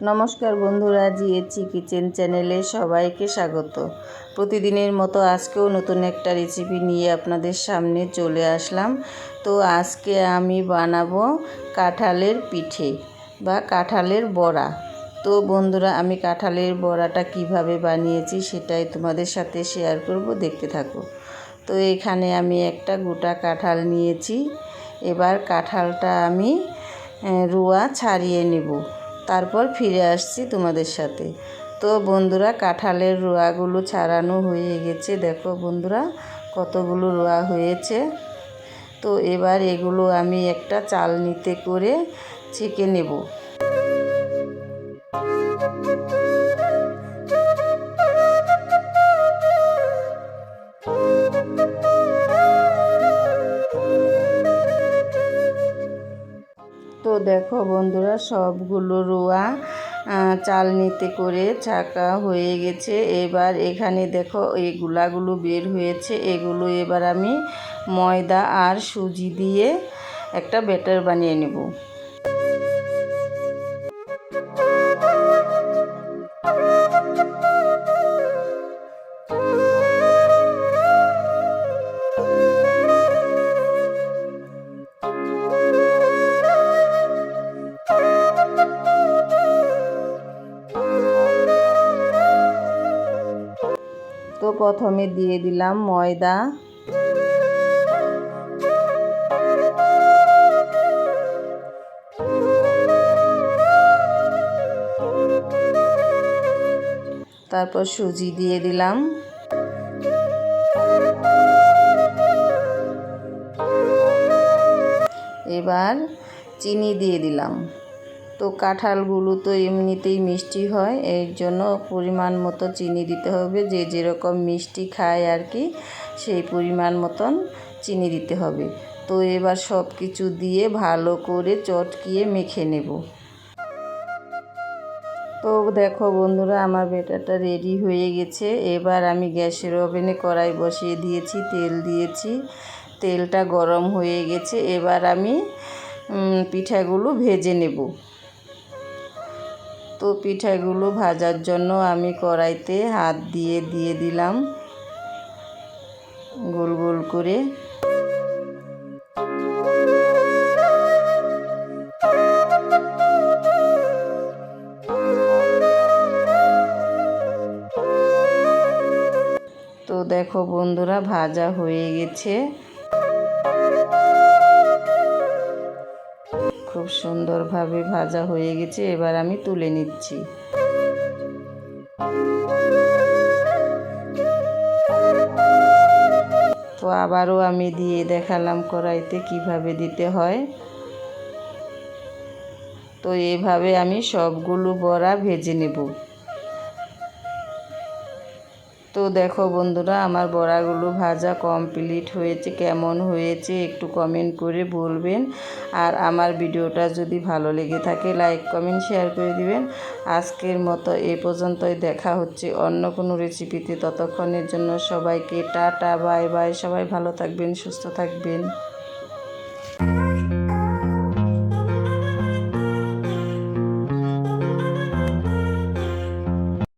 নমস্কার বন্ধুরা জিএচি কিচেন চ্যানেলে সবাইকে স্বাগত। প্রতিদিনের মতো আজকেও নতুন একটা রেসিপি নিয়ে আপনাদের সামনে চলে আসলাম। তো আজকে আমি বানাবো কাঁঠালের পিঠে বা কাঁঠালের বড়া। তো বন্ধুরা, আমি কাঁঠালের বড়াটা কীভাবে বানিয়েছি সেটাই তোমাদের সাথে শেয়ার করব, দেখতে থাকো। তো এখানে আমি একটা গোটা কাঁঠাল নিয়েছি। এবার কাঁঠালটা আমি রুয়া ছাড়িয়ে নেব। তারপর ফিরে আসছি তোমাদের সাথে। তো বন্ধুরা, কাঁঠালের রোয়াগুলো ছাড়ানো হয়ে গেছে। দেখো বন্ধুরা, কতগুলো রোয়া হয়েছে। তো এবার এগুলো আমি একটা চাল নিতে করে ছেঁকে নেব। দেখো বন্ধুরা, সবগুলো রোয়া চাল চালনিতে করে ছাকা হয়ে গেছে। এবার এখানে দেখো এই গুলাগুলো বের হয়েছে। এগুলো এবার আমি ময়দা আর সুজি দিয়ে একটা ব্যাটার বানিয়ে নেব। প্রথমে দিয়ে দিলাম ময়দা। তারপর সুজি দিয়ে দিলাম। এবার চিনি দিয়ে দিলাম। তো কাঁঠালগুলো তো এমনিতেই মিষ্টি হয়, এর জন্য পরিমাণ মতো চিনি দিতে হবে। যে যেরকম মিষ্টি খায় আর কি, সেই পরিমাণ মতন চিনি দিতে হবে। তো এবার সব কিছু দিয়ে ভালো করে চটকিয়ে মেখে নেব। তো দেখো বন্ধুরা, আমার বেটারটা রেডি হয়ে গেছে। এবার আমি গ্যাসের ওভেনে কড়াই বসিয়ে দিয়েছি, তেল দিয়েছি। তেলটা গরম হয়ে গেছে। এবার আমি পিঠাগুলো ভেজে নেব। তো পিঠাগুলো ভাজার জন্য আমি কড়াইতে হাত দিয়ে দিয়ে দিলাম। গোল গোল করে। তো দেখো বন্ধুরা, ভাজা হয়ে গেছে। খুব সুন্দরভাবে ভাজা হয়ে গেছে, এবার আমি তুলে নিচ্ছি। তো আবারও আমি দিয়ে দেখালাম কড়াইতে কীভাবে দিতে হয়। তো এভাবে আমি সবগুলো বড়া ভেজে নেব। তো দেখো বন্ধুরা, আমার বড়াগুলো ভাজা কমপ্লিট হয়েছে। কেমন হয়েছে একটু কমেন্ট করে বলবেন। আর আমার ভিডিওটা যদি ভালো লেগে থাকে লাইক কমেন্ট শেয়ার করে দিবেন। আজকের মতো এ পর্যন্তই। দেখা হচ্ছে অন্য কোনো রেসিপিতে ততক্ষণের জন্য সবাইকে টাটা বাই বাই সবাই ভালো থাকবেন, সুস্থ থাকবেন।